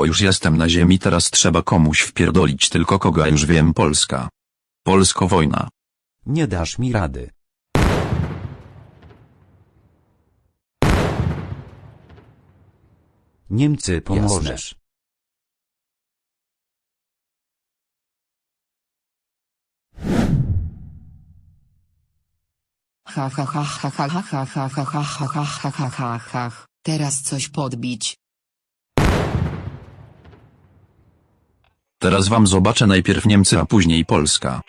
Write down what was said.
O już jestem na ziemi teraz trzeba komuś wpierdolić tylko kogo a już wiem Polska. Polsko wojna. Nie dasz mi rady. Niemcy pomożesz. Ha ha ha ha ha ha ha ha ha ha ha ha ha ha ha ha. Teraz coś podbić. Teraz wam zobaczę najpierw Niemcy a później Polska.